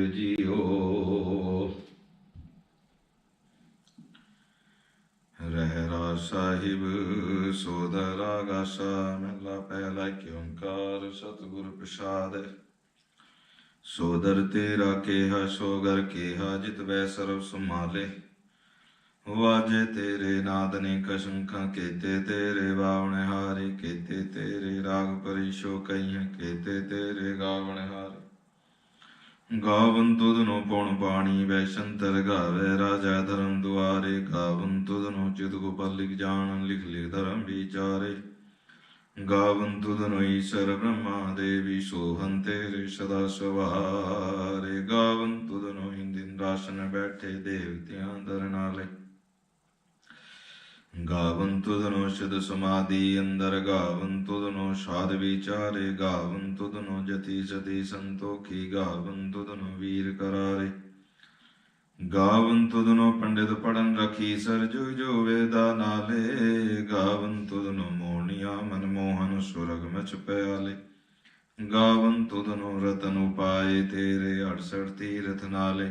ਸਾਹਿਬ JIO Rehras ਸਾਹਿਬ, ਸੋਦਰਾ ਗਾਸਾ ਮਹਿਲਾ ਪਹਿਲਾ ਓੰਕਾਰ ਸਤਿਗੁਰ ਪ੍ਰਸਾਦਿ ਸੋਦਰ ਤੇਰਾ ਕੇਹਾ, ਸੋਗਰ ਕੇਹਾ, ਜਿਤ ਵੈ ਸਰਬ ਸੁਮਾਲੇ ਵਾਜੇ ਤੇਰੇ ਨਾਦ ਨੇ ਕਸ਼ੰਖਾਂ ਕੀਤੇ, ਤੇਰੇ ਬਾਵਣੇ ਹਾਰੇ ਕੀਤੇ, ਤੇਰੇ ਰਾਗ ਪਰਿਸ਼ੋ ਕਈਆਂ ਕੀਤੇ, ਤੇਰੇ ਗਾਵਣ ਹਾਰੇ। ਗਾਵਨ ਤੁਧ ਨੂੰ ਪੁਣ ਪਾਣੀ ਵੈ ਸ਼ੰਤਰ ਗਾਵੇ ਰਾਜਾ ਧਰਮ ਦੁਆਰੇ, ਗਾਵਨ ਤੁਧ ਨੂੰ ਚਿਤ ਗੋਪਾਲ ਲਿਖ ਜਾਣ, ਲਿਖ ਲਿਖ ਧਰਮ ਵਿਚਾਰੇ। ਗਾਵਨ ਤੁਧ ਨੂੰ ਈਸ਼ਰ ਬ੍ਰਹਮਾ ਦੇਵੀ ਸੋਹੰ ਤੇਰੇ ਸਦਾ ਸਵਾਰੇ। ਗਾਵਨ ਤੁਧ ਨੂੰ ਹਿੰਦਿਨ ਰਾਸ਼ਨ ਬੈਠੇ ਦੇਵਤਿਆਂ ਦਰ ਨਾਲੇ ਗਾਵਨ ਤੁਧ ਅੰਦਰ ਗਾਵਨ ਤੁਧ ਸਾਧ ਵਿਚਾਰੇ ਗਾਵਨ ਤੁਧ ਜਤੀ ਸਤੀ ਸੰਤੋਖੀ ਗਾਵਨ ਤੁਧ ਨੂੰ ਵੀਰ ਕਰਾਰੇ। ਗਾਵਨ ਤੁਧ ਪੰਡਿਤ ਪੜਨ ਰਖੀ ਸਰਜੂ ਜੋ ਵੇਦਾ ਨਾਲੇ ਗਾਵਨ ਤੁਧ ਨੂੰ ਮਨ ਮੋਹਨ ਸੁਰਗ ਮਚ ਪਿਆਲੇ। ਗਾਵੰਤੁ ਤੁਧ ਰਤਨ ਉਪਾਏ ਤੇਰੇ 68 ਤੀਰਥ ਨਾਲੇ।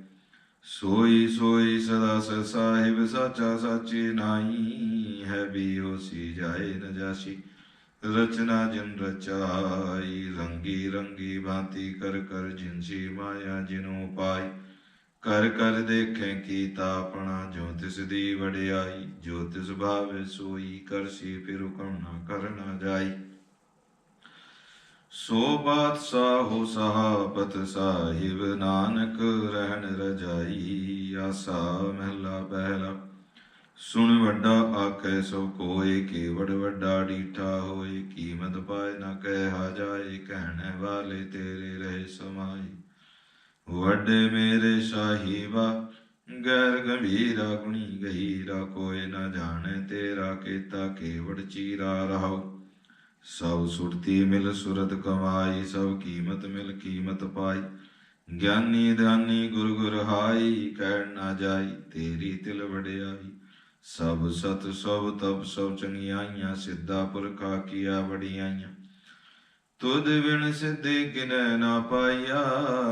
ਸੋਈ ਸੋਈ ਸਦਾ ਸ ਸਾਹਿਬ ਸਾਚਾ ਸਾਚੀ ਨਾਈ ਹੈ ਵੀ ਹੋਸੀ ਜਾਏ ਨ ਰਚਨਾ ਜਿਨ ਰਚਾਈ, ਰੰਗੀ ਰੰਗੀ ਭਾਂਤੀ ਕਰ ਕਰ ਜਿਨਸੀ ਮਾਇਆ ਜਿਨੋ ਪਾਈ ਕਰ ਕਰ ਦੇਖੇ ਕੀਤਾ ਆਪਣਾ, ਜੋ ਤਿਸ ਦੀ ਵਡਿਆਈ, ਜੋ ਤਿਸ ਭਾਵੇ ਸੋਈ ਕਰਸੀ ਫਿਰ ਹੁਕਮ ਨਾ ਕਰਨਾ ਜਾਈ। ਸੋ ਬਾਤ ਸਾਹੋ ਸਹਾਬਤ ਸਾਹਿਬ ਨਾਨਕ ਰਹਿਣ ਰਜਾਈ, ਆਸਾ ਮਹਿਲਾ ਪਹਿਲਾ ਸੁਣ ਵੱਡਾ ਆਖੈ ਸੋ ਕੋਏ, ਕੇਵੜ ਵੱਡਾ ਡੀਠਾ ਹੋਏ, ਕੀਮਤ ਪਾਏ ਨਾ ਕਹਿਆ ਜਾਏ, ਕਹਿਣੇ ਵਾਲੇ ਤੇਰੇ ਰਹੇ ਸਮਾਈ। ਵੱਡੇ ਮੇਰੇ ਸਾਹਿਬਾ ਗੈਰ ਗੰਭੀਰਾ ਗੁਣੀ ਗਹੀਰਾ, ਕੋਏ ਨਾ ਜਾਣੇ ਤੇਰਾ, ਕੀਤਾ ਕੇਵੜ ਚੀਰਾ ਰਹਾਉ ਸਭ ਸੁਰਤੀ ਮਿਲ ਸੁਰਤ ਕਮਾਈ, ਸਭ ਕੀਮਤ ਮਿਲ ਕੀਮਤ ਪਾਈ। ਗਿਆਨੀ ਧਿਆਨੀ ਗੁਰ ਗੁਰ ਹਾਈ, ਕਹਿਣ ਨਾ ਜਾਈ ਤੇਰੀ ਤਿਲ ਵਡਿਆਈ। ਸਭ ਸਤ ਸਭ ਤਪ ਸਭ ਚੰਗਿਆਈਆਂ, ਸਿੱਧਾ ਪੁਰਖਾ ਕੀਆ ਵਡਿਆਈਆਂ। ਤੁਧ ਵਿਣ ਸਿੱਧੇ ਕਿਨੈ ਨਾ ਪਾਈਆ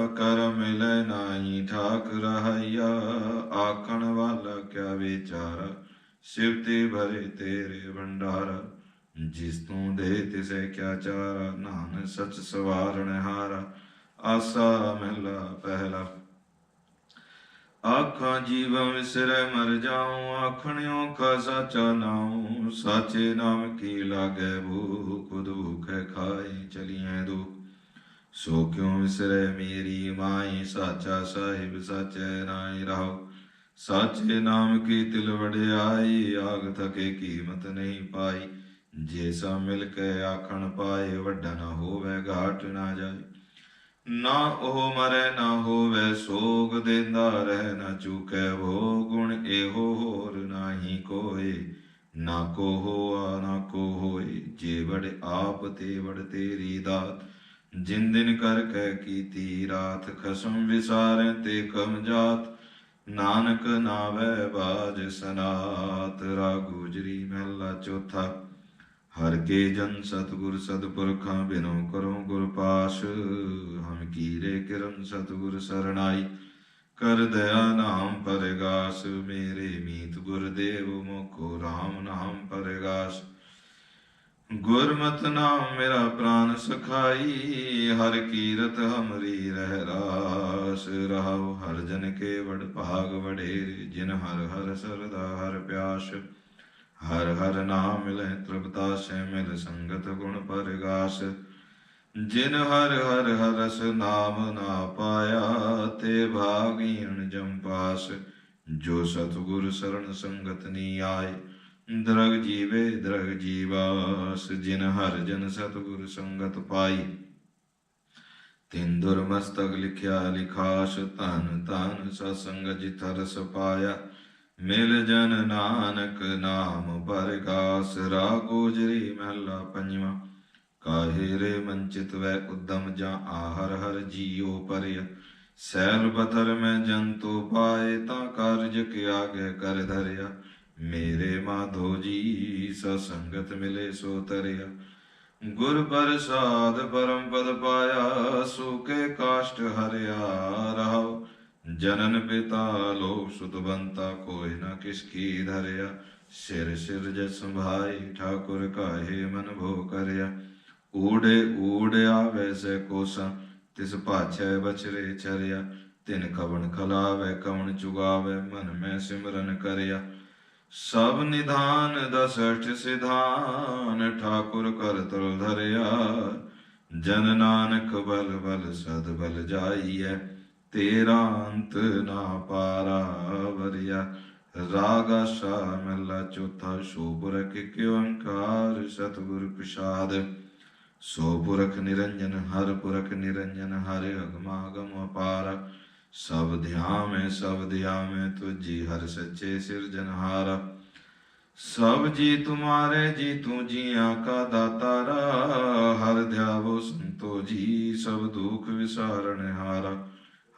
ਕਰ ਮਿਲੈ ਨਾਹੀ ਠਾਕ ਰਹਾਈਆ ਆਖਣ ਵਾਲਾ ਕਿਆ ਵਿਚਾਰਾ ਸਿਵਤੇ ਭਰੇ ਤੇਰੇ ਭੰਡਾਰਾ। ਜਿਸ ਤੂੰ ਦੇ ਤਿਸੈ ਕਿਆ ਚਾਰਾ ਨਾਨਕ ਸਚ ਸਵਾਰਣ ਹਾਰਾ ਆਸਾ ਮਹਿਲਾ ਪਹਿਲਾ ਆਖਾਂ ਜੀਵ ਵਿਸਰੈ ਮਰ ਜਾਉ ਆਖਣਿਓ ਕਾ ਸਾਚਾ ਨਾਉ ਸਾਚੇ ਨਾਮ ਕੀ ਲਾਗੈ ਭੂਖ ਦੁਖੈ ਖਾਏ ਚਲੀਐ ਦੁਖ ਸੋ ਕਿਉ ਵਿਸਰੈ ਮੇਰੀ ਮਾਈ ਸਾਚਾ ਸਾਹਿਬ ਸਾਚੈ ਨਾਈ ਰਹਾਉ ਸਾਚੇ ਨਾਮ ਕੀ ਤਿਲ ਵਡਿਆਈ ਆਗ ਥਕੇ ਕੀਮਤ ਨਹੀਂ ਪਾਈ ਜੇ ਸਾ ਮਿਲ ਕੇ ਆਖਣ ਪਾਏ ਵੱਡਾ ਨਾ ਹੋਵੇ ਘਾਟ ਨਾ ਜਾਏ। ਨਾ ਉਹ ਮਰੇ ਨਾ ਹੋਵੇ ਸੋਗ ਦੇਂਦਾ ਰਹਿ ਨਾ ਚੁਕੈ ਭੋ ਗੁਣ ਇਹੋ ਹੋਰ ਨਾਹੀ ਕੋਏ। ਨਾ ਕੋ ਹੋਆ, ਨਾ ਕੋ ਹੋਏ, ਜੇ ਵੜ ਆਪ ਤੇ ਵੜ ਤੇਰੀ ਦਾਤ। ਜਿਨ ਦਿਨ ਕਰ ਕਹਿ ਕੀਤੀ ਰਾਤ, ਖਸਮ ਵਿਸਾਰੈ ਤੇ ਕਮ ਜਾਤ। ਨਾਨਕ ਨਾਵੇ ਬਾਜ ਸਨਾਤ ਰਾ ਮਹਿਲਾ ਚੌਥਾ। ਹਰ ਕੇ ਜਨ ਸਤਗੁਰ ਸਤਪੁਰਖਾਂ ਬਿਨੋ ਕਰੋ ਗੁਰ ਪਾਸ਼, ਹਮ ਕੀਰੇ ਕਿਰਮ ਸਤਗੁਰ ਸਰਣਾਈ, ਕਰ ਦਇਆ ਨਾਮ ਪਰਗਾਸ, ਮੇਰੇ ਮੀਤ ਗੁਰਦੇਵ ਮੁਖੋ RAM ਨਾਮ ਪਰਗਾਸ। ਗੁਰਮਤਿ ਨਾਮ ਮੇਰਾ ਪ੍ਰਾਨ ਸਖਾਈ, ਹਰ ਕੀਰਤ ਹਮਰੀ ਰਹਿ ਰਾਸ। ਰਹਾਉ ਹਰ ਜਨ ਕੇ ਵਡ ਭਾਗ ਵਡੇਰੇ, ਜਿਨ ਹਰ ਹਰ ਸਰਦਾ ਹਰ ਪਿਆਸ। ਹਰ ਹਰ ਨਾਮ ਮਿਲੈ ਤ੍ਰਿਪਤਾ ਸ਼ੈ ਮਿਲ ਸੰਗਤ ਗੁਣ ਪਰਗਾਸ। ਜਿਨ ਹਰ ਹਰ ਹਰਸ ਨਾਮ ਨਾ ਪਾਇਆ, ਤੇ ਭਾਗੀਣ ਜੰਪਾਸ ਜੋ ਸਤਿਗੁਰ ਸਰਣ ਸੰਗਤ ਨੀ ਆਏ, ਦਰਗ ਜੀਵੇ ਦਰਗ ਜੀਵਾਸ। ਜਿਨ ਹਰ ਜਨ ਸਤਿਗੁਰ ਸੰਗਤ ਪਾਈ, ਤਿਨ ਦੁਰਮਸਤਕ ਲਿਖਿਆ ਲਿਖਾਸ ਤਨ ਤਨ ਸਤਸੰਗ ਜਿਤ ਰਸ ਪਾਇਆ। ਮਿਲ ਜਨ ਨਾਨਕ ਨਾਮ ਪਰਗਾਸ ਰਾਗੋਜਰੀ ਮਹਲਾ ਪੰਜਵਾਂ। ਕਾਹੇ ਰੇ ਮੰਚਿਤ ਵੈ ਉਦਮ ਜਾਂ ਆਹਰ ਹਰ ਜੀਉ ਪਰਿਆ। ਸੈਲ ਬਤਰ ਮੈਂ ਜੰਤੂ ਪਾਏ ਤਾਂ ਕਾਰਜ ਕੇ ਆਗੇ ਕਰ ਧਰਿਆ। ਮੇਰੇ ਮਾਧੋ ਜੀ ਸੰਗਤ ਮਿਲੇ ਸੋ ਤਰਿਆ। ਗੁਰ ਪ੍ਰਸਾਦ ਪਰਮ ਪਦ ਪਾਇਆ ਸੁਕੇ ਕਾਸ਼ਟ ਹਰਿਆ ਰਹਾਉ। ਜਨਨ ਪਿਤਾ ਲੋਕ ਸੁਤਵੰਤਾ ਕੋਇ ਨਾ ਕਿਸ ਕੀ ਧਰਿਆ। ਸਿਰ ਸਿਰ ਜੈ ਸੰਭਾਈ ਠਾਕੁਰ ਕਾਹੇ ਮਨ ਭੋ ਕਰਿਆ। ਊੜੇ ਊੜਿਆ ਵੈਸੇ ਕੋਸਾ, ਤਿਸ ਭਾਛੈ ਬਚਰੇ ਚਰਿਆ ਤਿਨ ਕਵਣ ਖਲਾਵੇ, ਕਵਣ ਚੁਗਾਵੇ, ਮਨ ਮੈਂ ਸਿਮਰਨ ਕਰਿਆ। ਸਭ ਨਿਧਾਨ ਦਸਠ ਸਿਧਾਨ ਠਾਕੁਰ ਕਰ ਤਲ ਧਰਿਆ। ਜਨ ਨਾਨਕ ਬਲ ਬਲ ਸਦ ਬਲ ਜਾਈਐ। ਤੇਰਾ ਅੰਤ ਨਾ ਪਾਰਾ ਵਰਿਆ। ਰਾਗਾ ਸ਼ਾ ਮਹਲਾ ਚੌਥਾ ਸ਼ੋਭਰਕ ਕਿਉ ਓੰਕਾਰ ਸਤਿਗੁਰ ਪ੍ਰਸਾਦ। ਸੋ ਪੁਰਖ ਨਿਰੰਜਨ, ਹਰ ਪੁਰਖ ਨਿਰੰਜਨ, ਹਰਿ ਅਗਮਾਗਮ ਅਪਾਰ। ਸਭ ਧਿਆਮੈ ਸਭ ਧਿਆਮੈ ਤੁਜੀ ਹਰ ਸੱਚੇ ਸਿਰਜਨਹਾਰ ਸਭ ਜੀ ਤੁਮਾਰੇ, ਜੀ ਤੂੰ ਜੀਆਂ ਕਾ ਦਾਤਾਰਾ। ਹਰ ਧਿਆਵੋ ਸੰਤੋ ਜੀ ਸਭ ਦੁਖ ਵਿਸਾਰਣ ਹਾਰਾ।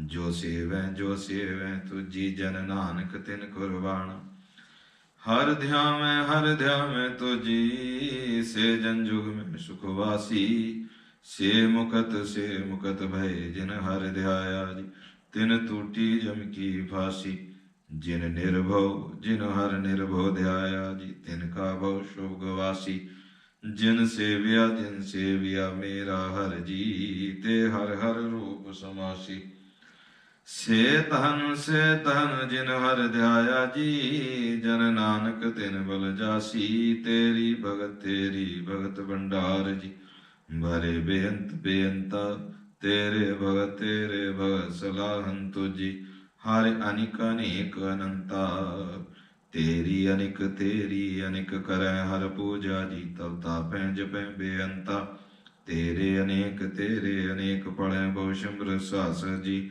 ਜੋ ਸੇਵੈ ਜੋ ਸੇਵੈ, ਤੁਜੀ ਜਨ ਨਾਨਕ ਤਿਨ ਕੁਰਬਾਨ। ਹਰ ਧਿਆਵੈ ਹਰ ਧਿਆਵੈ ਤੁਜੀ, ਸੇ ਜਨ ਜੁਗ ਮੈਂ ਸੁਖ ਵਾਸੀ। ਸੇ ਮੁਕਤ ਸੇ ਮੁਕਤ ਭਏ, ਜਿਨ ਹਰ ਧਿਆਇਆ ਜੀ, ਤਿਨ ਟੂਟੀ ਜਮ ਕੀ ਫਾਸੀ। ਜਿਨ ਨਿਰਭਉ, ਜਿਨ ਹਰ ਨਿਰਭਉ ਧਿਆਇਆ ਜੀ, ਤਿਨ ਕਾ ਭਉ ਸ਼ੁਭ ਗਵਾਸੀ ਜਿਨ ਸੇਵਿਆ ਜਿਨ ਸੇਵਿਆ ਮੇਰਾ ਹਰ ਜੀ, ਤੇ ਹਰ ਹਰ ਰੂਪ ਸਮਾਸੀ। ਸੇ ਤਨ ਸੇ ਤਨ ਜਿਨ ਹਰ ਧਿਆਇਆ ਜੀ, ਜਨ ਨਾਨਕ ਤਿਨ ਬਲ ਜਾਸੀ, ਤੇਰੀ ਭਗਤ ਤੇਰੀ ਭਗਤ ਭੰਡਾਰ ਜੀ। ਭਰੇ ਬੇਅੰਤ, ਬੇਅੰਤਾ, ਤੇਰੇ ਭਗਤ ਤੇਰੇ ਭਗਤ ਸਲਾਹਨ ਤੁਜੀ। ਹਰ ਅਨਿਕ, ਅਨੇਕ ਅਨੰਤਾ, ਤੇਰੀ ਅਨਿਕ ਤੇਰੀ ਅਨਿਕ ਕਰੈ ਹਰ ਪੂਜਾ ਜੀ, ਤਵ ਤਾਪੈ ਜਪੈ ਬੇਅੰਤਾ। ਤੇਰੇ ਅਨੇਕ ਤੇਰੇ ਅਨੇਕ ਪੜੈ ਬਹੁ ਸ਼ੰਭਰ ਸਾਸ ਜੀ।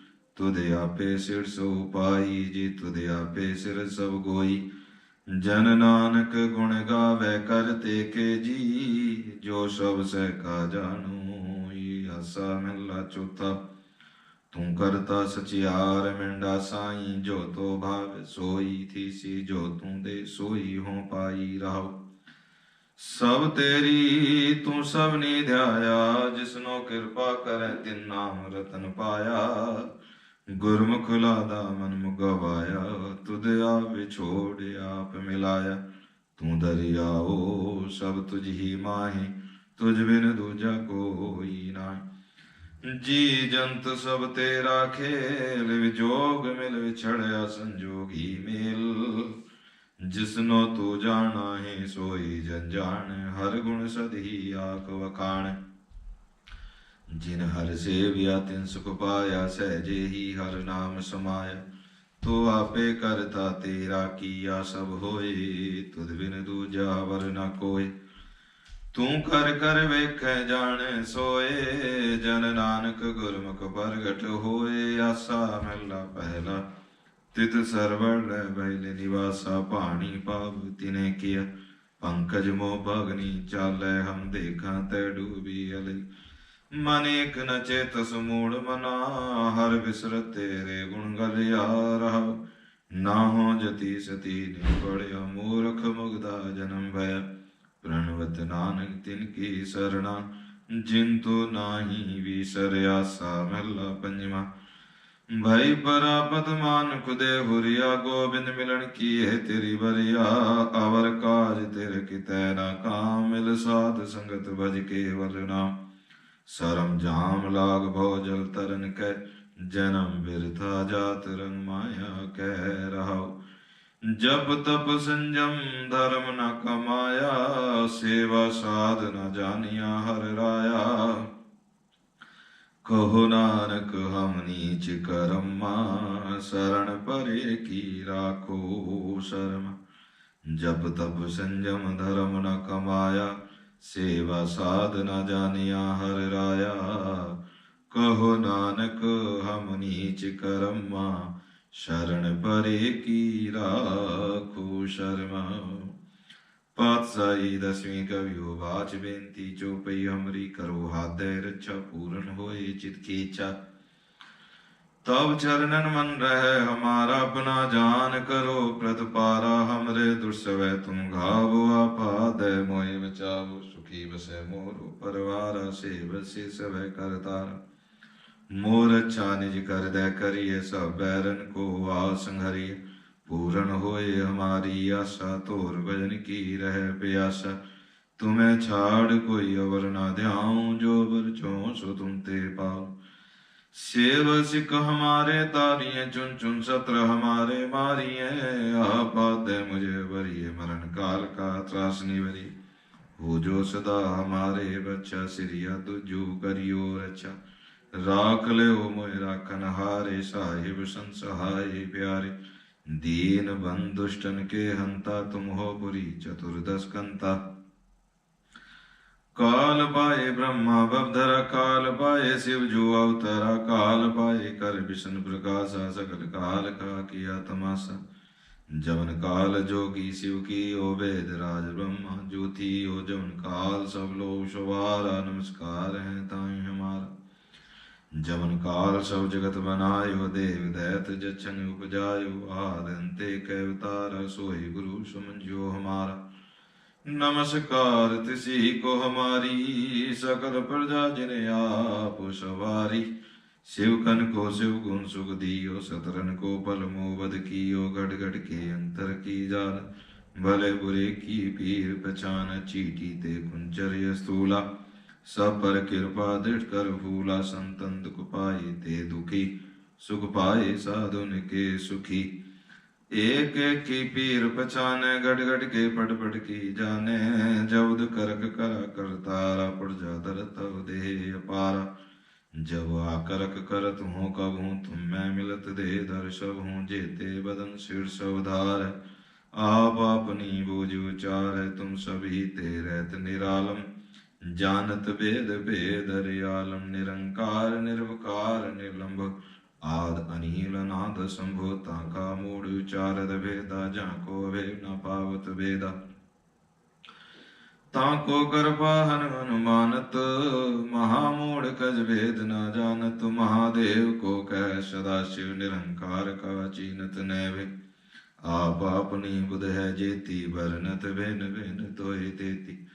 ਤੁਧ ਆਪੇ ਸਿਰ ਸੋ ਪਾਈ, ਜੀ ਤੁਧ ਆਪੇ ਸਿਰ ਸਭ ਗੋਈ। ਜਨ ਨਾਨਕ ਗੁਣ ਗਾਵੇ ਕਰਤੇ ਕੇ ਜੀ, ਜੋ ਸਭ ਸਹਿ ਕਾ ਜਾਣੂ ਈ ਆਸਾ ਮਹਿਲਾ ਚੌਥਾ। ਤੂੰ ਕਰਤਾ ਸਚਿਆਰ, ਮਿੰਡਾ ਸਾਈ, ਜੋ ਤੋ ਭਾਵ ਸੋਈ ਥੀਸੀ, ਜੋ ਤੂੰ ਦੇ ਸੋਈ ਹੋ ਪਾਈ ਰਹਾਉ ਸਭ ਤੇਰੀ ਤੂੰ ਸਭ ਨੇ ਧਿਆਇਆ, ਜਿਸਨੋ ਕਿਰਪਾ ਕਰੈ ਤਿਨ ਨਾਮ ਰਤਨ ਪਾਇਆ। ਗੁਰਮੁਖ ਲਾਦਾ ਮਨ ਮੁਗਵਾਇਆ, ਤੁਧ ਆਪ ਵਿਛੋੜ ਆਪ ਮਿਲਾਇਆ। ਤੂੰ ਦਰਿਆਓ, ਸਭ ਤੁਝ ਹੀ ਮਾਹੀ, ਤੁਝ ਬਿਨ ਦੂਜਾ ਕੋਈ ਨਾ ਜੀ ਜੰਤ ਸਭ ਤੇਰਾ ਖੇਲ ਵਿਜੋਗ ਮਿਲ ਵਿਛੜਿਆ ਸੰਜੋਗੀ ਮੇਲ। ਜਿਸਨੋ ਤੂੰ ਜਾਣਾ ਹੈ ਸੋਈ ਜਨ ਜਾਣ, ਹਰ ਗੁਣ ਸਦਹੀ ਆਖ ਵਖਾਣ। ਜਿਨ ਹਰ ਸੇਵਿਆ ਤਿਨ ਸੁਖ ਪਾਇਆ, ਸਹਿਜੇ ਹੀ ਹਰ ਨਾਮ ਸਮਾਇਆ। ਤੂੰ ਆਪੇ ਕਰਤਾ ਤੇਰਾ ਕੀਆ ਸਭ ਹੋਏ, ਤੁਧ ਬਿਨ ਦੂਜਾ ਵਰ ਨਾ ਕੋਏ। ਤੂੰ ਕਰ ਕਰ ਵੇਖੈ ਜਾਣੈ ਸੋਏ, ਜਨ ਨਾਨਕ ਗੁਰਮੁਖ ਪ੍ਰਗਟ ਹੋਏ। ਆਸਾ ਮਹਿਲਾ ਪਹਿਲਾ ਤਿਤ ਸਰਵਰ ਲੈ ਬੈਲੇ ਨਿਵਾਸਾ ਪਾਣੀ ਪਾਵ ਤਿਨੇ ਕੀਆ। ਪੰਕਜ ਮੋ ਭਗਨੀ ਚਾਲੈ, ਹਮ ਦੇਖਾਂ ਤੈ ਡੂਬੀ ਅਲੀ। ਮਨ ਇਕ ਨ ਚੇਤਸ ਮੂੜ ਮਨਾ, ਹਰ ਬਿਸਰ ਤੇਰੇ ਗੁਣ ਗਲਿਆ ਰਹਾ ਨਾਹੋ ਜਤੀ ਸਤੀ ਨੇ ਪੜਿਆ ਮੂਰਖ ਮੁਗਦਾ ਜਨਮ ਭੈ ਪ੍ਰਣਵਤ ਨਾਨਕ ਤਿਨ ਕੀ ਸਰਣਾ, ਜਿਨ ਤੋ ਨਾਹੀ ਵਿਸਰਿਆ ਸਾ ਮਹਲਾ ਪੰਜਵਾ। ਭਾਈ ਪਰਾਪਤ ਮਾਨੁਖ ਦੇ ਹੁਰੀਆ, ਗੋਬਿੰਦ ਮਿਲਣ ਕੀ ਹੈ ਤੇਰੀ ਬਰਿਆ ਅਵਰ ਕਾਜ ਤੇਰੇ ਕਿਤੈ ਨਾ ਕਾਮ ਸਾਧ ਸੰਗਤ ਭਜ ਕੇ ਨਾਮ। ਸਰਮ ਜਾਮ ਲਾਗ ਭਉ ਜਲ ਤਰਨ ਕੈ, ਜਨਮ ਬਿਰਥਾ ਜਾਤ ਰੰਗ ਮਾਇਆ ਕਹਿ ਰਹਾਉ। ਜਪ ਤਪ ਸੰਜਮ ਧਰਮ ਨ ਕਮਾਇਆ, ਸੇਵਾ ਸਾਧ ਨ ਜਾਣਿਆ ਹਰ ਰਾਇਆ। ਕਹੋ ਨਾਨਕ ਹਮ ਨੀਚ ਕਰਮਾ ਸਰਣ ਪਰੇ ਕੀ ਰਾਖੋ ਸ਼ਰਮ। ਜਪ ਤਪ ਸੰਜਮ ਧਰਮ ਨ ਕਮਾਇਆ ਸੇਵਾ ਸਾਧ ਨਾ ਜਾਣਿਆ ਹਰ ਰਾਇਆ। ਕਹੋ ਨਾਨਕ, ਹਮ ਨੀਚ ਕਰਮਾ, ਸ਼ਰਨ ਪਰੇ ਕੀ ਰਾਖੋ ਸ਼ਰਮਾ। ਪਾਤਸ਼ਾਹੀ ਦਸਵੀਂ ਕਵਿਓ ਬਾਚ ਬੇਨਤੀ ਚੋਪਈ ਹਮਰੀ ਕਰੋ ਹਾਦੈ ਰੱਛਾ, ਪੂਰਨ ਹੋਏ ਚਿਤ ਕੀ ਤਬ ਚਰਨਨ ਮਨ ਰਹਿ, ਹਮਾਰਾ ਆਪਣਾ ਜਾਨ ਕਰੋ, ਪ੍ਰਤਪਾਰਾ ਹਮਰੇ ਦੁਰਸਵੈ, ਤੁਮ ਘਾਵੋ ਆਪਾਦੈ ਮੋਹਿ ਬਚਾਵੋ। ਸੁਖੀ ਬਸੈ ਮੋਰੋ ਪਰਵਾਰਾ ਸੇ ਬਸੇ ਸਵੈ ਕਰਤਾਰ ਮੋਰ ਅੱਛਾ ਨਿਜ ਕਰਦੈ ਕਰੀਏ ਸਭ ਬੈਰਨ ਕੋ ਆਸ ਸੰਘਰੀਏ ਪੂਰਨ ਹੋਏ ਹਮਾਰੀ ਆਸਾ ਧੋਰ ਭਜਨ ਕੀ ਰਹਿ ਪਿਆਸਾ ਤੁਮੈ ਛਾੜ ਕੋਈ ਅਵਰ ਨਾ ਧਿਆਉ ਜੋ ਬਰ ਚੋ ਸੋ ਤੁਮ ਤੇ ਪਾਉ ਸੇਵ ਸਿਕ ਹਮਾਰੇ ਤਾਰੀਏ ਚੁਨ ਚੁਨ ਸਤਰ ਹਮਾਰੇ ਮਾਰੀਏ ਆਪਾਦੇ ਮੁਝੇ ਬਰੀਏ ਮਰਨ ਕਾਲ ਕਾ ਤਰਾਸ ਨਿਵਰੀ ਹੋ ਜੋ ਸਦਾ ਹਮਾਰੇ ਬੱਚਾ ਸਿਰਿਆ ਤੁਜੂ ਕਰਿਓ ਰਚਾ ਰਾਖ ਲਿਓ ਮੋਇ ਰਾਖਨ ਹਾਰੇ ਸਾਹਿਬ ਸੰਸਹਾਏ ਪਿਆਰੇ दीन बंधुष्टन के हंता तुम हो पुरी चतुर्दश कंता काल पाए ब्रह्मा बबधरा काल पाए शिव जो अवतरा काल पाए कर विष्णु प्रकाशा सकल काल का किया तमाशा ਜਵਨ ਕਾਲ ਜੋਗੀ ਸਿਵ ਕੀ ਓਵੇਦ ਰਾਜ ਬ੍ਰਹਮਾ, ਜੋਤੀ ਓ ਜਵਨ ਕਾਲ, ਸਭ ਲੋਗ ਸ਼ਵਾਰਾ, ਨਮਸਕਾਰ ਹੈ ਤਾਈ ਹਮਾਰਾ। ਜਵਨ ਕਾਲ ਸਭ ਜਗਤ ਬਨਾਇਓ ਦੇਵ ਦੈਤ ਜਛਨ ਉਪਜਾਇਓ, ਆਦ ਅੰਤੇ ਕੈ ਉਤਾਰ ਸੋਈ ਗੁਰੂ ਸਮਝਿਓ ਹਮਾਰਾ। ਨਮਸਕਾਰ ਤਿਸੀ ਕੋ ਹਮਾਰੀ, ਸਕਲ ਪ੍ਰਜਾ ਜਿਨ ਆਪ ਸਵਾਰੀ। शिव कन को शिव गुण सुख दियो सतरन को पल मोबद कियो गढ़ गढ़ के अंतर की जान भले बुरे की पीर पहचान चीटी ते कुंचर स्थूला सब पर कृपा दृढ़ कर फूला संतन दुख पाए ते दुखी सुख पाए साधुन के सुखी एक एक की पीर पछाने गढ़ गढ़ के पट पट की जाने जबद करक करा करतारा पड़ जा दर तब दे अपारा जब आकरक करत हो कब हूँ तुम मैं मिलत दे दर सब हूँ जेते बदन सिर सवधार आप अपनी बोझ उचार तुम सभी ते रहत निरालम जानत वेद भेद रियालम निरंकार निर्वकार निर्लंब आद अनिल नाद संभो ताका मूड उचारद भेदा जाको वे न पावत ਤਾਂ ਕੋ ਕਰਪਾ ਹਨ ਹਨੁਮਾਨਤ ਮਹਾ ਮੂੜ ਕਜ ਵੇਦ ਨਾ ਜਾਣਤ, ਮਹਾਦੇਵ ਕੋ ਕਹਿ ਸਦਾ ਸ਼ਿਵ ਨਿਰੰਕਾਰ ਕਾ ਚੀਨਤ ਨੈਵੇ। ਆਪ ਆਪਣੀ ਬੁਧ ਹੈ ਜੇਤੀ ਵਰਨਤ ਵੇਨ ਵੇਨ ਤੋਏ ਤੇਤੀ।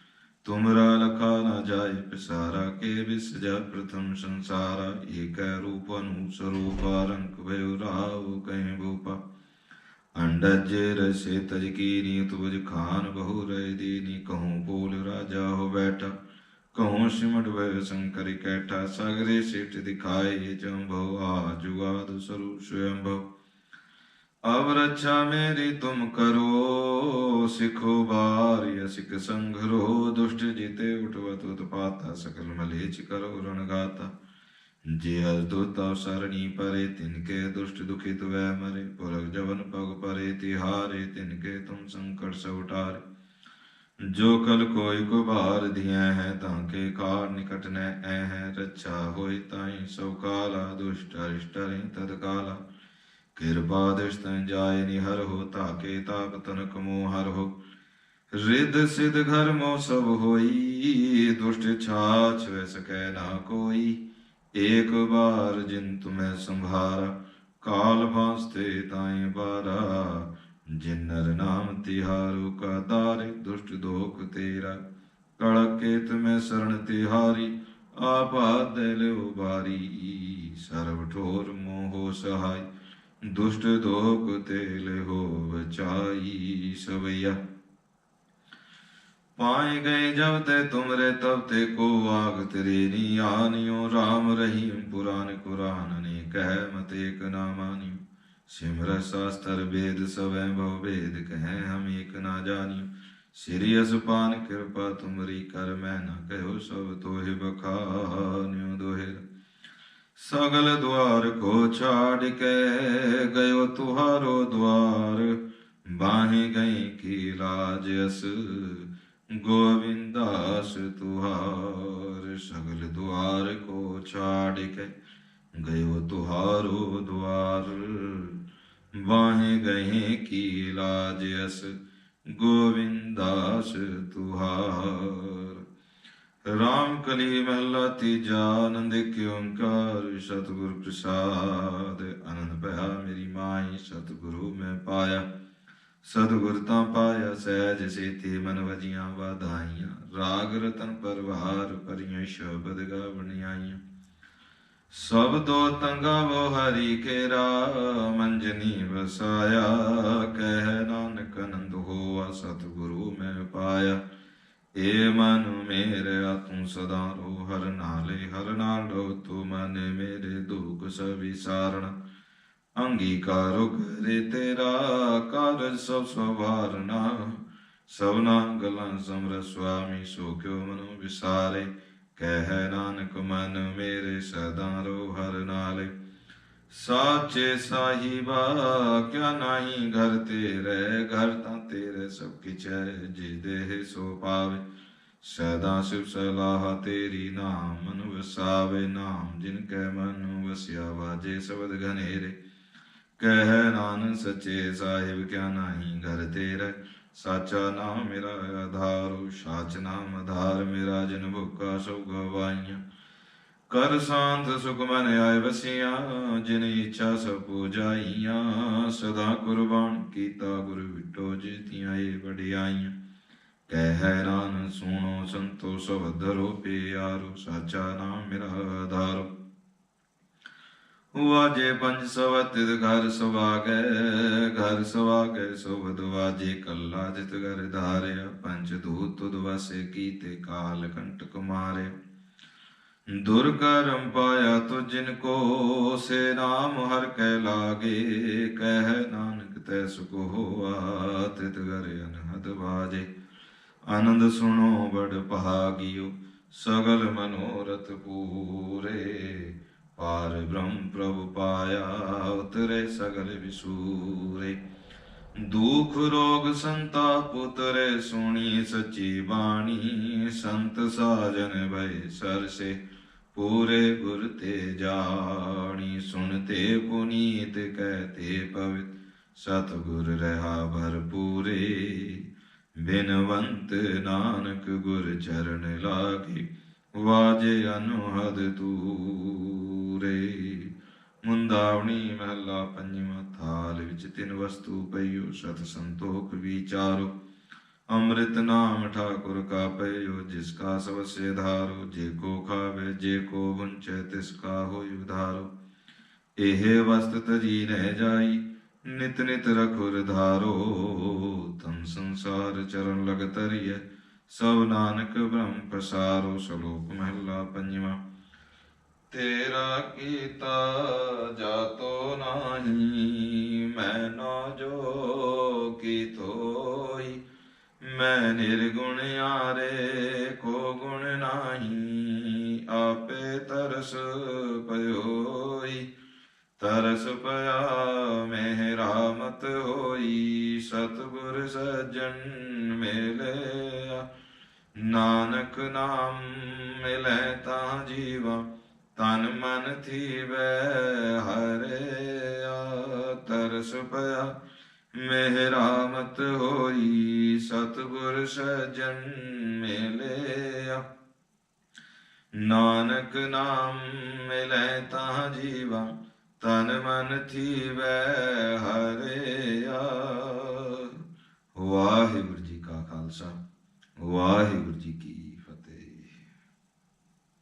ਤੁਮਰਾ ਲਖਾ ਨਾ ਜਾਏ ਪਿਸਾਰਾ, ਕੇ ਵਿਸਜਾ ਪ੍ਰਥਮ ਸੰਸਾਰਾ। ਏਕੈ ਰੂਪ ਅਨੂ ਸਰੂਪ, ਰੰਗ ਭਇਉ ਰਾਉ ਕਹਿ ਭੂਪਾ ਅੰਡਜ ਰਸੇ ਤਜ ਕੀ ਨੀਤ ਬਜ ਖਾਨ ਬਹੁ ਰਹਿ ਦੀਨੀ ਕਹੂੰ ਬੋਲ ਰਾਜਾ ਹੋ ਬੈਠਾ। ਕਹੂੰ ਸਿਮਟ ਵੈ ਸੰਕਰ ਕੈਠਾ, ਸਾਗਰੇ ਸਿਟ ਦਿਖਾਏ ਜੰਭਉ ਆ ਜੁਗਾਦ ਸਰੂਪ ਸਵੰਭਉ ਅਬ ਰੱਛਾ ਮੇਰੀ ਤੁਮ ਕਰੋ, ਸਿਖੋ ਬਾਰਿਯ ਸਿਖ ਸੰਘਰੋ ਦੁਸ਼ਟ ਜਿਤੇ ਉਠਵਤ ਉਤਪਾਤਾ, ਸਕਲ ਮਲੇਚ ਕਰੋ ਰਣਗਾਤਾ ਜੇ ਅਸ ਦੁਤ ਅਵਸਰਣੀ ਪਰੇ, ਤਿਨ ਕੇ ਦੁਸ਼ਟ ਦੁਖਿਤ ਵੈ ਮਰੇ, ਪੁਰਖ ਜਵਨ ਪਗ ਤਿਹਾਰੇ ਤਿਨ ਕੇ ਤੁਮ ਸੰਕਟ ਸਵਟਾਰੇ ਜੋ ਕਲ ਕੋਈ ਕੋ ਭਾਰ ਦਿਆ ਹੈ, ਤਾਂ ਕੇ ਕਾਰ ਨਿਕਟ ਨੈ ਐ ਹੈ। ਰੱਛਾ ਹੋਈ ਤਾਈ ਸੋ ਕਾਲਾ, ਦੁਸ਼ਟ ਅਰਿਸ਼ਟਰਿ ਤਦ ਕਾਲਾ। ਕਿਰਪਾ ਦਿਸ਼ ਤਨ ਜਾਏ ਨਿਹਰ ਹੋ ਤਾਕੇ ਤਾਪ ਤਨ ਕਮੋ ਹਰ ਹੋ। ਰਿਦ ਸਿਧ ਘਰ ਮੋ ਸਭ ਹੋਈ, ਦੁਸ਼ਟ ਛਾਛ ਵੈ ਸਕੈ ਨਾ ਕੋਈ। ਏਕ ਬਾਰ ਜਿਨ ਤੁਮੈ ਸੰਭਾਰਾ ਕਾਲ ਵਾਸਤੇ ਤਾਈ ਬਾਰਾ ਜਿਨਰ ਨਾਮ ਤਿਹਾਰੂ ਕਾ ਦਾਰਿ ਦੁਸ਼ਟ ਦੋਖ ਤੇਰਾ। ਕਲਕੇਤ ਮੈਂ ਸਰਣ ਤਿਹਾਰੀ, ਆਪਾ ਦਿਲ ਉਬਾਰੀ। ਸਰਬ ਠੋਰ ਮੋਹ ਸਹਾਈ, ਦੁਸ਼ਟ ਦੋਖ ਤੇ ਲਿਹੋ ਬਚਾਈ ਸਵਈਆ। ਪਾਏ ਗਏ ਜਬ ਤੇ ਤੁਮਰੇ ਤਬ ਤੇ ਕੋ ਆਗ ਤੇਰੇ ਨੀ, ਆਨਿਓ RAM ਰਹੀਮ ਪੁਰਾਨ ਕੁਰਾਨ ਕਹਿ ਮਤ ਏਕ ਨਾ ਮਾਨਿਓ ਸਿਮਰ ਸਾਸਤਰ ਵੇਦ ਸਵੈ ਭਵ ਵੇਦ ਕਹੈ ਹਮ ਏਕ ਨਾ ਜਾਣਿਓ ਸ੍ਰੀ ਅਸਪਾਨ ਕਿਰਪਾ ਤੁਮਰੀ ਕਰ ਮੈਂ ਨਾ ਕਹਿਓ ਸਭ ਤੋਹਿ ਬਖਾਨਿਓ ਦੋਹਿ। ਸਗਲ ਦੁਆਰ ਕੋ ਛਾੜ ਕੇ ਗਇਓ ਤੁਹਾਰੋ ਦੁਆਰ, ਬਾਹੇ ਗਈ ਕੀ ਲਾਜ ਅਸ ਗੋਵਿੰਦਾਸ ਤੁਹਾਰ। ਸਗਲ ਦੁਆਰ ਕੋ ਛਾੜ ਕੇ ਗਇਓ ਤੁਹਾਰੋ ਦੁਆਰ ਬਾਹੇ ਗਏ ਕੀ ਲਾਜ ਅਸ, ਗੋਵਿੰਦਾਸ ਤੁਹਾਰ। ਰਾਮ ਕਲੀ ਮਹਲਾ ਤੀਜਾ, ਆਨੰਦ ਕਿ ਓੰਕਾਰ, ਸਤਿਗੁਰ ਪ੍ਰਸਾਦ। ਆਨੰਦ ਭਇਆ ਮੇਰੀ ਮਾਈ, ਸਤਿਗੁਰੂ ਮੈਂ ਪਾਇਆ। ਸਤਿਗੁਰ ਤਾਂ ਪਾਇਆ, ਸਹਿਜ ਸੇਤੀ ਮਨ ਵਜੀਆਂ ਵਾਧਾਈਆਂ। ਰਾਗ ਰਤਨ ਪਰਵਾਰ ਪਰਿਆਂ ਸ਼ਬਦ ਗਾਵਣ ਆਈਆਂ। ਸਭ ਦੋ ਤੰਗਾ ਵੋ ਹਰੀ ਕੇਰਾ, ਮੰਜਨੀ ਵਸਾਇਆ, ਕਹਿ ਨਾਨਕ ਆਨੰਦ ਹੋਆ, ਸਤਿਗੁਰੂ ਮੈਂ ਪਾਇਆ। ਏ ਮਨ ਮੇਰੇ ਤੂੰ ਸਦਾ ਰੋ, ਹਰ ਨਾਲੇ ਹਰ ਨਾਲੋ, ਤੂੰ ਮਨ ਮੇਰੇ ਦੁਖ ਸਭੀ ਸਾਰਣ ਅੰਗੀਕਾਰੋ ਕਰੇ ਤੇਰਾ ਕਾਰਜ ਸਭ ਸਵਾਰਨਾ। ਸਭਨਾ ਗਲਾਂ ਸਮਰ ਸੁਆਮੀ ਸੋ ਕਿਉ ਮਨੁ ਵਿਸਾਰੇ। ਕਹਿ ਨਾਨਕ, ਮਨ ਮੇਰੇ ਸਦਾ ਰੋ ਹਰ ਨਾਲੇ। ਸਾਚੇ ਸਾਹਿਬਾ, ਕਿਆ ਨਹੀਂ ਘਰ ਤੇਰੇ, ਘਰ ਤਾਂ ਤੇਰੇ ਸਭ ਕਿਛ ਹੈ, ਜੇ ਦੇਹ ਸੋ ਪਾਵੇ ਸਦਾ ਸਿਵ ਸਲਾਹ ਤੇਰੀ ਨਾਮ ਮਨ ਵਸਾਵੇ, ਨਾਮ ਜਿਨ ਕੈ ਮਨ ਵਸਿਆ ਵਾਜੇ ਸ਼ਬਦ ਘਨੇਰੇ। ਕਹਿ ਨਾਨਕ, ਸਚੇ ਸਾਹਿਬ, ਕਿਆ ਨਹੀਂ ਘਰ ਤੇਰੇ। ਸਾਚਾ ਨਾਮ ਮੇਰਾ ਆਧਾਰ, ਸਾਚ ਨਾਮ ਆਧਾਰ ਮੇਰਾ ਜਨ ਭੁੱਖਾ ਸਭ ਗਵਾਈਆਂ ਕਰ ਸਾਂਤ ਸੁਖ ਮਨ ਆਏ ਵਸੀਆਂ, ਜਿਨ ਇੱਛਾ ਸਭ ਪੂਜਾਈਆਂ। ਸਦਾ ਕੁਰਬਾਨ ਕੀਤਾ ਗੁਰ ਵਿਟੋ ਜੀਤੀਆਂ ਏ ਵਡਿਆਈਆਂ। ਕਹਿ ਹੈਰਾਨ ਸੁਣੋ ਸੰਤੋ ਸਵਧਰੋ ਪਿਆਰੋ, ਸਾਚਾ ਨਾਮ ਮੇਰਾ ਆਧਾਰ। ਵਾਜੇ ਪੰਜ ਸਵਤਿਤ ਘਰ ਸਵਾਗੈ ਘਰ ਸਵਾਗੈ ਸੋਵਦ ਵਾਜੇ ਕੱਲਾ ਜਿਤ ਘਰ ਧਾਰਿਆ, ਪੰਜ ਦੂਤ ਤੁਧ ਵਸੇ ਕੀਤੇ ਕਾਲ ਕੰਟਕ ਮਾਰਿਆ ਦੁਰਕਰਮ ਪਾਇਆ ਤੁ ਜਿਨ ਕੋ, ਸੇ ਨਾਮ ਹਰ ਕਹਿ ਲਾਗੇ, ਕਹਿ ਨਾਨਕ ਤੈ ਸੁਖ ਹੋਆ ਤਿਤ ਘਰ ਅਨਹਦ ਵਾਜੇ। ਆਨੰਦ ਸੁਣੋ ਬੜ ਭਾਗਿਓ, ਸਗਲ ਮਨੋਰਥ ਪੂਰੇ। ਪਾਰ ਬ੍ਰਹਮ ਪ੍ਰਭ ਪਾਇਆ, ਉਤਰੇ ਸਗਲ ਵਿਸੂਰੇ। ਦੁਖ ਰੋਗ ਸੰਤਾਪ ਉਤਰੇ, ਸੁਣੀ ਸਚੀ ਬਾਣੀ। ਸੰਤ ਸਾਜਨ ਭੈ ਸਰਸੇ, ਪੂਰੇ ਗੁਰ ਤੇ ਜਾਣੀ। ਸੁਣਤੇ ਪੁਨੀਤ ਕਹਤੇ ਪਵਿੱਤ, ਸਤਿਗੁਰ ਰਹਾ ਭਰਪੂਰੇ। ਬਿਨਵੰਤ ਨਾਨਕ ਗੁਰ ਚਰਨ ਲਾਗੇ, ਵਾਜੇ ਅਨੁਹਦ ਤੂਰੇ ਮੁੰਦਾਵਣੀ ਮਹਲਾ ਪੰਜਵਾਂ ਥਾਲ ਵਿੱਚ ਤਿੰਨ ਵਸਤੂ ਪਈਓ, ਸਤ ਸੰਤੋਖ ਵਿਚਾਰੋ। ਅੰਮ੍ਰਿਤ ਨਾਮ ਠਾਕੁਰ ਕਾ ਪਈਓ ਜਿਸ ਕਾ ਸਭ ਧਾਰੋ, ਜੇ ਕੋ ਖਾਵੇ, ਜੇ ਕੋ ਵੰਚੈ ਤਿਸ ਕਾ ਹੋਇ ਉਧਾਰੋ। ਇਹ ਵਸਤ ਤਜੀ ਰਹਿ ਜਾਈ, ਨਿਤ ਨਿਤ ਰਖੁਰ ਧਾਰੋ। ਤਮ ਸੰਸਾਰ ਚਰਨ ਲਗ ਤਰੀਐ ਸਭ ਨਾਨਕ ਬ੍ਰਹਮ ਪਸਾਰੋ, ਸ਼ਲੋਕ ਮਹਲਾ ਪੰਜਵਾਂ। ਤੇਰਾ ਕੀਤਾ ਜਾਤੋ ਨਾਹੀ, ਮੈਂ ਨਾ ਜੋ ਕੀ ਤੋਈ ਮੈਂ ਨਿਰਗੁਣ ਆਰੇ ਕੋ ਗੁਣ ਨਾਹੀ, ਆਪੇ ਤਰਸ ਪਇਓਈ ਤਰਸ ਪਿਆ ਮੇਰਾ ਮਤ ਹੋਈ, ਸਤਿਗੁਰ ਸੱਜਣ ਮਿਲਿਆ। ਨਾਨਕ ਨਾਮ ਮਿਲੈ ਤਾਂ ਜੀਵਾ ਤਨ ਮਨ ਥੀਵੈ ਹਰਿਆ ਤਰਸ ਪਿਆ। ਮੇਰਾ ਮਤ ਹੋਈ, ਸਤਿਗੁਰ ਸੱਜਣ ਮਿਲਿਆ। ਨਾਨਕ ਨਾਮ ਮਿਲੈ ਤਾਂ ਜੀਵਾ, ਤਨ ਮਨ ਥੀਵੈ ਹਰਿਆ ਵਾਹਿਗੁਰੂ ਜੀ ਕਾ ਖਾਲਸਾ, ਵਾਹਿਗੁਰੂ ਜੀ ਕੀ